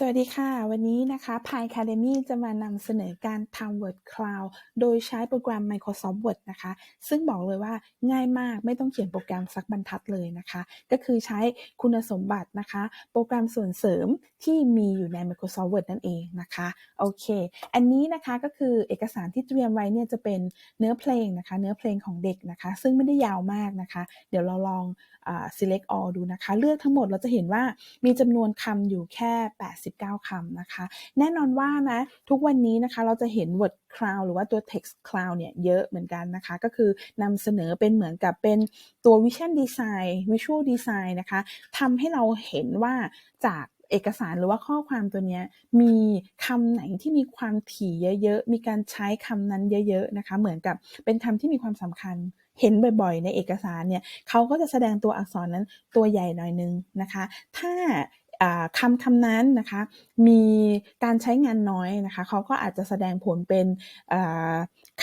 สวัสดีค่ะ วันนี้นะคะ Pi Academy จะมานำเสนอการทำ Word Cloud โดยใช้โปรแกรม Microsoft Word นะคะ ซึ่งบอกเลยว่าง่ายมากไม่ต้องเขียนโปรแกรมสักบรรทัดเลยนะคะ ก็คือใช้คุณสมบัตินะคะ โปรแกรมส่วนเสริมที่มีอยู่ใน Microsoft Word นั่นเองนะคะโอเค อันนี้นะคะก็คือเอกสารที่เตรียมไว้เนี่ยจะเป็นเนื้อเพลงนะคะ เนื้อเพลงของเด็กนะคะ ซึ่งไม่ได้ยาวมากนะคะ เดี๋ยวเราลอง select all ดูนะคะ เลือกทั้งหมดเราจะเห็นว่ามีจำนวนคำอยู่แค่80 9 คำนะคะ แน่นอนว่านะ ทุกวันนี้นะคะเราจะเห็น word cloud หรือว่าตัว text cloud เนี่ยเยอะเหมือนกันนะคะ ก็คือนำเสนอเป็นเหมือนกับเป็นตัว vision design visual design นะคะทำให้เราเห็นว่าจากเอกสารหรือว่าข้อความตัวเนี้ยมีคำไหนที่มีความถี่เยอะๆ มีการใช้คำนั้นเยอะๆนะคะ เหมือนกับเป็นคำที่มีความสำคัญเห็นบ่อยๆ ในเอกสารเนี่ยเขาก็จะแสดงตัวอักษรนั้นตัวใหญ่หน่อยนึงนะคะ ถ้า คำคำนั้นนะคะมีการใช้งานน้อยนะคะเขาก็อาจจะแสดงผลเป็น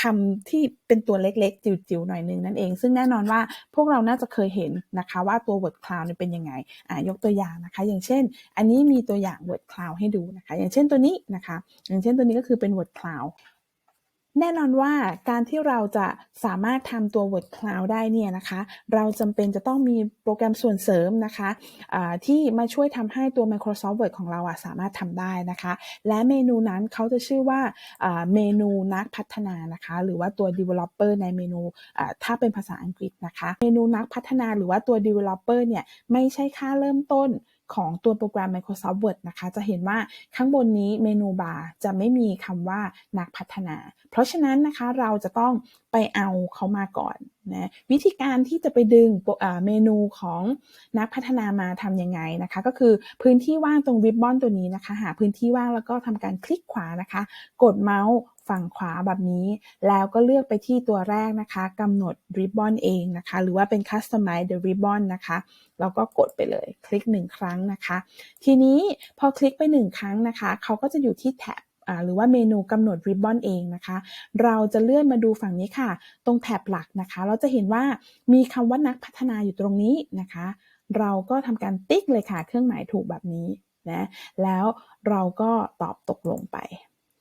คำที่เป็นตัวเล็กๆ จิ๋วๆ หน่อยนึงนั่นเอง ซึ่งแน่นอนว่าพวกเราน่าจะเคยเห็นนะคะว่าตัว word cloud เนี่เป็นยังไงยกตัวอย่างนะคะ อย่างเช่น อันนี้มีตัวอย่าง word cloud ให้ดูนะคะ อย่างเช่นตัวนี้นะคะ อย่างเช่นตัวนี้ก็คือเป็น word cloud แน่นอนว่าการที่เราจะสามารถทำตัว Word Cloud ได้เนี่ยนะคะ เราจำเป็นจะต้องมีโปรแกรมส่วนเสริมนะคะะที่มาช่วยทำให้ตัว Microsoft Word ของเราอะสามารถทำได้นะคะ และเมนูนั้นเขาจะชื่อว่าเมนูนักพัฒนานะคะ หรือว่าตัว Developer ในเมนูถ้าเป็นภาษาอังกฤษนะคะ เมนูนักพัฒนาหรือว่าตัว Developer เนี่ยไม่ใช่ค่าเริ่มต้น ของตัวโปรแกรม Microsoft Word นะคะ จะเห็นว่าข้างบนนี้เมนูบาร์จะไม่มีคำว่านักพัฒนา เพราะฉะนั้นนะคะเราจะต้องไปเอาเขามาก่อนนะวิธีการที่จะไปดึงเมนูของนักพัฒนามาทำยังไงนะคะ ก็คือพื้นที่ว่างตรงริบบอนตัวนี้นะคะ หาพื้นที่ว่างแล้วก็ทำการคลิกขวานะคะ กดเมาส์ ฝั่งขวาแบบนี้ แล้วก็เลือกไปที่ตัวแรกนะคะกำหนด ribbon เองนะคะ หรือว่าเป็น customize the ribbon นะคะแล้วก็กดไปเลยคลิกหนึ่งครั้งนะคะ ทีนี้พอคลิกไปหนึ่งครั้งนะคะเขาก็จะอยู่ที่แท็บหรือว่าเมนูกำหนด ribbon เองนะคะ เราจะเลื่อนมาดูฝั่งนี้ค่ะ ตรงแท็บหลักนะคะ เราจะเห็นว่ามีคำว่านักพัฒนาอยู่ตรงนี้นะคะ เราก็ทำการติ๊กเลยค่ะ เครื่องหมายถูกแบบนี้นะ แล้วเราก็ตอบตกลงไป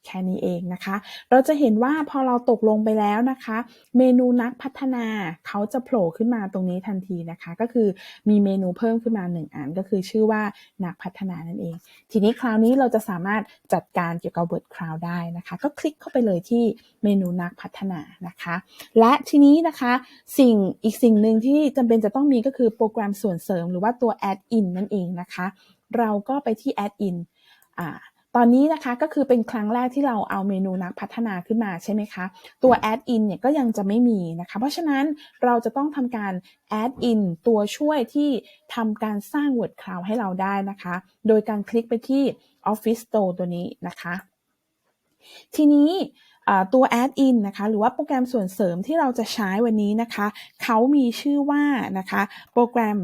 แค่นี้เองนะคะ เราจะเห็นว่าพอเราตกลงไปแล้วนะคะ เมนูนักพัฒนาเขาจะโผล่ขึ้นมาตรงนี้ทันทีนะคะ ก็คือมีเมนูเพิ่มขึ้นมา1อันก็คือชื่อว่านักพัฒนานั่นเอง ทีนี้คราวนี้เราจะสามารถจัดการเกี่ยวกับ Word Cloud ได้นะคะ ก็คลิกเข้าไปเลยที่เมนูนักพัฒนานะคะ และทีนี้นะคะสิ่งอีกสิ่งหนึ่งที่จำเป็นจะต้องมีก็คือโปรแกรมส่วนเสริม หรือว่าตัว Add-in นั่นเองนะคะ เราก็ไปที่ Add-in อ่า ตอนนี้นะคะก็คือเป็นครั้งแรกที่เราเอาเมนูนักพัฒนาขึ้นมาใช่ไหมคะ ตัว add in เนี่ยก็ยังจะไม่มีนะคะ เพราะฉะนั้นเราจะต้องทำการ add in ตัวช่วยที่ทำการสร้าง Word Cloud ให้เราได้นะคะ โดยการคลิกไปที่ Office Store ตัวนี้นะคะ ทีนี้ตัว add in นะคะหรือว่าโปรแกรมส่วนเสริมที่เราจะใช้วันนี้นะคะ เขามีชื่อว่านะคะโปรแกรม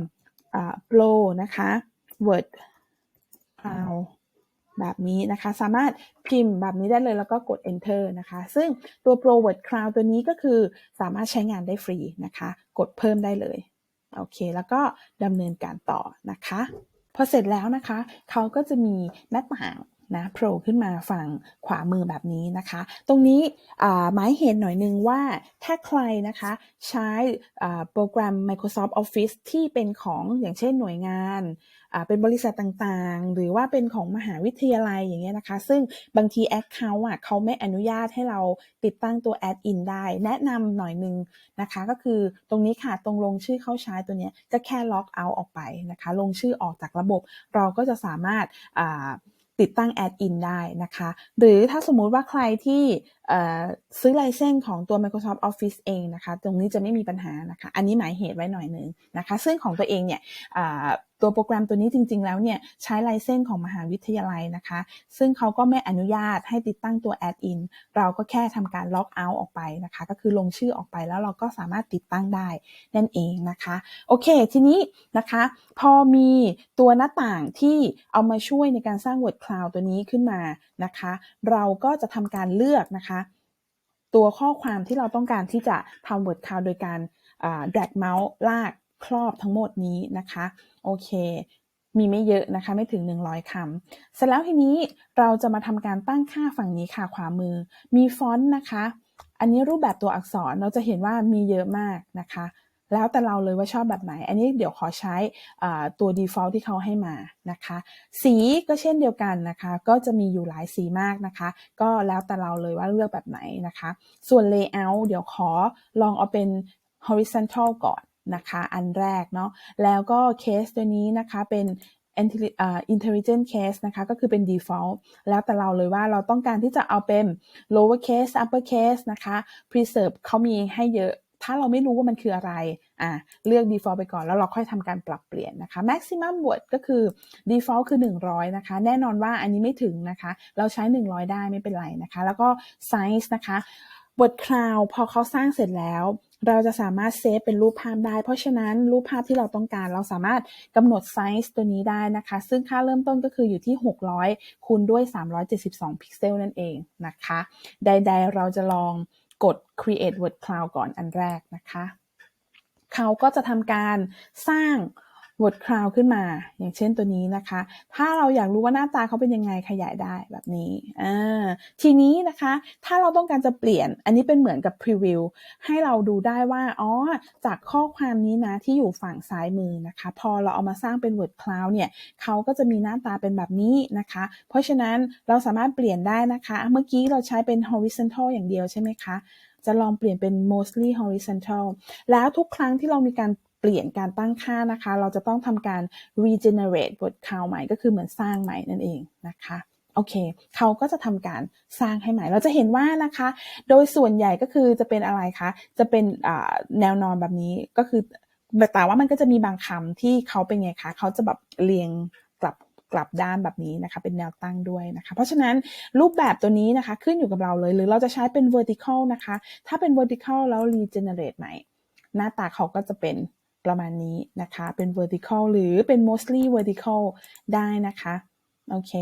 Pro นะคะ Word Cloud แบบนี้นะคะ สามารถพิมพ์แบบนี้ได้เลยแล้วก็กด enter นะคะ ซึ่งตัว Pro Word Cloud ตัวนี้ก็คือสามารถใช้งานได้ฟรีนะคะ กดเพิ่มได้เลยโอเค แล้วก็ดำเนินการต่อนะคะ พอเสร็จแล้วนะคะ เขาก็จะมีหน้าต่าง นะโผล่ขึ้นมาฝั่งขวามือแบบนี้นะคะ ตรงนี้หมายเหตุหน่อยนึงว่าถ้าใครนะคะใช้โปรแกรม Microsoft Office ที่เป็นของอย่างเช่นหน่วยงานเป็นบริษัทต่างๆ หรือว่าเป็นของมหาวิทยาลัยอย่างเงี้ยนะคะ ซึ่งบางที Account อะเขาไม่อนุญาตให้เราติดตั้งตัว Add-in ได้ แนะนำหน่อยนึงนะคะ ก็คือตรงนี้ค่ะ ตรงลงชื่อเข้าใช้ตัวเนี้ยก็แค่ล็อกเอาออกไปนะคะ ลงชื่อออกจากระบบเราก็จะสามารถ ติดตั้งแอดอินได้นะคะ หรือถ้าสมมุติว่าใครที่ซื้อไลเซนส์ของตัว Microsoft Office เองนะคะ ตรงนี้จะไม่มีปัญหานะคะ อันนี้หมายเหตุไว้หน่อยหนึ่งนะคะ ซึ่งของตัวเองเนี่ย ตัวโปรแกรมตัวนี้จริง ๆ แล้วเนี่ยใช้ไลเซนส์ของมหาวิทยาลัยนะคะ ซึ่งเขาก็ไม่อนุญาตให้ติดตั้งตัวแอดอินเราก็แค่ทำการล็อกเอาท์ออกไปนะคะ ก็คือลงชื่อออกไปแล้วเราก็สามารถติดตั้งได้นั่นเองนะคะ โอเค ทีนี้นะคะ พอมีตัวหน้าต่างที่เอามาช่วยในการสร้าง Word Cloud ตัวนี้ขึ้นมานะคะ เราก็จะทำการเลือกนะคะ ตัวข้อความที่เราต้องการที่จะทำ Word Cloud โดยการ drag mouse ลาก ครอบทั้งหมดนี้นะคะโอเค มีไม่เยอะนะคะไม่ถึง 100คำเสร็จแล้วทีนี้เราจะมาทำการตั้งค่าฝั่งนี้ค่ะขวามือ มีฟอนต์นะคะ อันนี้รูปแบบตัวอักษรเราจะเห็นว่ามีเยอะมากนะคะ แล้วแต่เราเลยว่าชอบแบบไหน อันนี้เดี๋ยวขอใช้ตัว default ที่เขาให้มานะคะ สีก็เช่นเดียวกันนะคะ ก็จะมีอยู่หลายสีมากนะคะ ก็แล้วแต่เราเลยว่าเลือกแบบไหนนะคะ ส่วน layout เดี๋ยวขอลองเอาเป็น horizontal ก่อน นะคะอันแรกเนาะแล้วก็เคสตัวนี้นะคะเป็น intelligent case นะคะก็คือเป็น default แล้วแต่เราเลยว่าเราต้องการที่จะเอาเป็น lower case upper case นะคะ preserve เขามีให้เยอะถ้าเราไม่รู้ว่ามันคืออะไร อะเลือก default ไปก่อน แล้วเราค่อยทำการปรับเปลี่ยนนะคะ maximum word ก็คือ default คือ 100 นะคะ แน่นอนว่าอันนี้ไม่ถึงนะคะ เราใช้ 100 ได้ไม่เป็นไรนะคะ แล้วก็ size นะคะ word cloud พอเขาสร้างเสร็จแล้ว เราจะสามารถเซฟเป็นรูปภาพได้ เพราะฉะนั้นรูปภาพที่เราต้องการ เราสามารถกำหนดไซส์ตัวนี้ได้นะคะ ซึ่งค่าเริ่มต้นก็คืออยู่ที่ 600 คูณด้วย 372 พิกเซลนั่นเองนะคะ ใด ๆ เราจะลองกด create word cloud ก่อนอันแรกนะคะ เขาก็จะทำการสร้าง word cloud ขึ้นมา อย่างเช่นตัวนี้นะคะ ถ้าเราอยากรู้ว่าหน้าตาเขาเป็นยังไงขยายได้แบบนี้อ่าทีนี้นะคะ ถ้าเราต้องการจะเปลี่ยน อันนี้เป็นเหมือนกับ preview ให้เราดูได้ว่า อ๋อ จากข้อความนี้นะ ที่อยู่ฝั่งซ้ายมือนะคะ พอเราเอามาสร้างเป็น word cloud เนี่ยเขาก็จะมีหน้าตาเป็นแบบนี้นะคะ เพราะฉะนั้นเราสามารถเปลี่ยนได้นะคะ เมื่อกี้เราใช้เป็น horizontal อย่างเดียวใช่ไหมคะจะลองเปลี่ยนเป็น mostly horizontal แล้วทุกครั้งที่เรามีการ เปลี่ยนการตั้งค่านะคะ เราจะต้องทำการ regenerate word count ใหม่ก็คือเหมือนสร้างใหม่นั่นเองนะคะโอเค เขาก็จะทำการสร้างให้ใหม่ เราจะเห็นว่านะคะ โดยส่วนใหญ่ก็คือจะเป็นอะไรคะ จะเป็นแนวนอนแบบนี้ก็คือแต่ว่ามันก็จะมีบางคำที่เขาเป็นไงคะ เขาจะแบบเรียงกลับกลับด้านแบบนี้นะคะ เป็นแนวตั้งด้วยนะคะ เพราะฉะนั้นรูปแบบตัวนี้นะคะขึ้นอยู่กับเราเลย หรือเราจะใช้เป็น vertical นะคะ ถ้าเป็น vertical แล้ว regenerate ใหม่ หน้าตาเขาก็จะเป็น ประมาณนี้นะคะ เป็น vertical หรือเป็น mostly vertical ได้นะคะ โอเค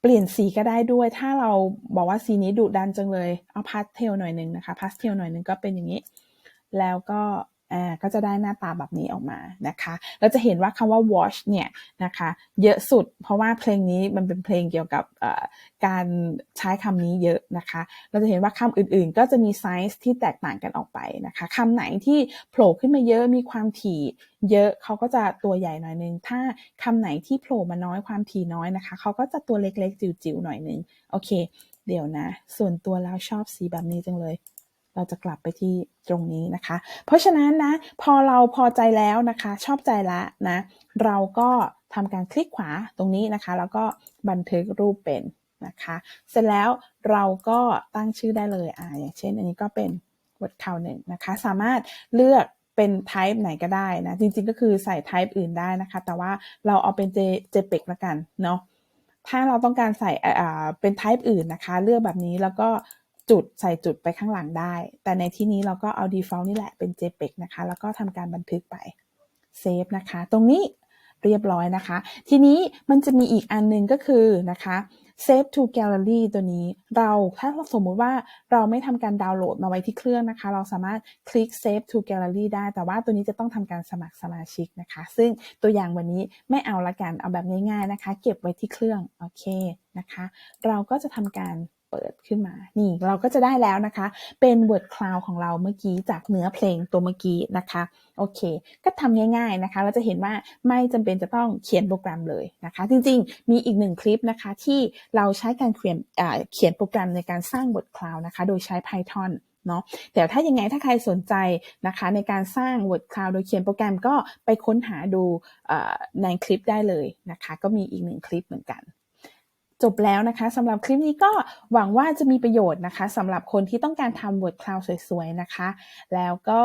เปลี่ยนสีก็ได้ด้วย ถ้าเราบอกว่าสีนี้ดุดันจังเลย เอาพาสเทลหน่อยหนึ่งนะคะ พาสเทลหน่อยหนึ่งก็เป็นอย่างนี้ แล้วก็ อ่าก็จะได้หน้าตาแบบนี้ออกมานะคะเราจะเห็นว่าคำว่า watch เนี่ยนะคะเยอะสุด เพราะว่าเพลงนี้มันเป็นเพลงเกี่ยวกับการใช้คำนี้เยอะนะคะ เราจะเห็นว่าคำอื่นๆ ก็จะมีไซส์ที่แตกต่างกันออกไปนะคะคำไหนที่โผล่ขึ้นมาเยอะมีความถี่เยอะเขาก็จะตัวใหญ่หน่อยนึง ถ้าคำไหนที่โผล่มาน้อยความถี่น้อยนะคะเขาก็จะตัวเล็กๆจิ๋วๆหน่อยนึงโอเค เดี๋ยวนะ ส่วนตัวแล้วชอบสีแบบนี้จังเลย เราจะกลับไปที่ตรงนี้นะคะ เพราะฉะนั้นนะ พอเราพอใจแล้วนะคะ ชอบใจแล้วนะ เราก็ทำการคลิกขวาตรงนี้นะคะ แล้วก็บันทึกรูปเป็นนะคะ เสร็จแล้วเราก็ตั้งชื่อได้เลยอ่าอย่างเช่น อันนี้ก็เป็น word count หนึ่งนะคะ สามารถเลือกเป็น type ไหนก็ได้นะ จริงๆก็คือใส่ type อื่นได้นะคะ แต่ว่าเราเอาเป็น JPEG ละกันเนาะถ้าเราต้องการใส่เป็น type อื่นนะคะ เลือกแบบนี้แล้วก็ จุดใส่จุดไปข้างหลังได้ แต่ในที่นี้เราก็เอา default นี่แหละเป็น JPEG นะคะ แล้วก็ทำการบันทึกไปเซฟนะคะ ตรงนี้เรียบร้อยนะคะ ทีนี้มันจะมีอีกอันนึงก็คือนะคะ save to gallery ตัวนี้เราถ้าสมมุติว่าเราไม่ทำการดาวน์โหลดมาไว้ที่เครื่องนะคะ เราสามารถคลิก save to gallery ได้ แต่ว่าตัวนี้จะต้องทำการสมัครสมาชิกนะคะ ซึ่งตัวอย่างวันนี้ไม่เอาละกันเอาแบบง่ายๆนะคะ เก็บไว้ที่เครื่องโอเคนะคะ เราก็จะทำการ เปิดขึ้นมา นี่เราก็จะได้แล้วนะคะ เป็น word cloud ของเราเมื่อกี้จากเนื้อเพลงตัวเมื่อกี้นะคะ โอเค ก็ทำง่ายๆนะคะ เราจะเห็นว่าไม่จำเป็นจะต้องเขียนโปรแกรมเลยนะคะ จริงๆ มีอีกหนึ่งคลิปนะคะ ที่เราใช้การเขียนเขียนโปรแกรมในการสร้าง word cloud นะคะ โดยใช้ Python เนาะแต่ถ้ายังไงถ้าใครสนใจนะคะ ในการสร้าง word cloud โดยเขียนโปรแกรมก็ไปค้นหาดูในคลิปได้เลยนะคะ ก็มีอีกหนึ่งคลิปเหมือนกัน จบแล้วนะคะสำหรับคลิปนี้ก็หวังว่าจะมีประโยชน์นะคะสำหรับคนที่ต้องการทำ Word Cloud สวยๆนะคะ แล้วก็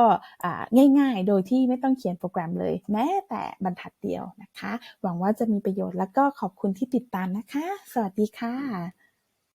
ง่ายๆ โดยที่ไม่ต้องเขียนโปรแกรมเลย แม้แต่บรรทัดเดียวนะคะ หวังว่าจะมีประโยชน์แล้วก็ขอบคุณที่ติดตามนะคะ สวัสดีค่ะ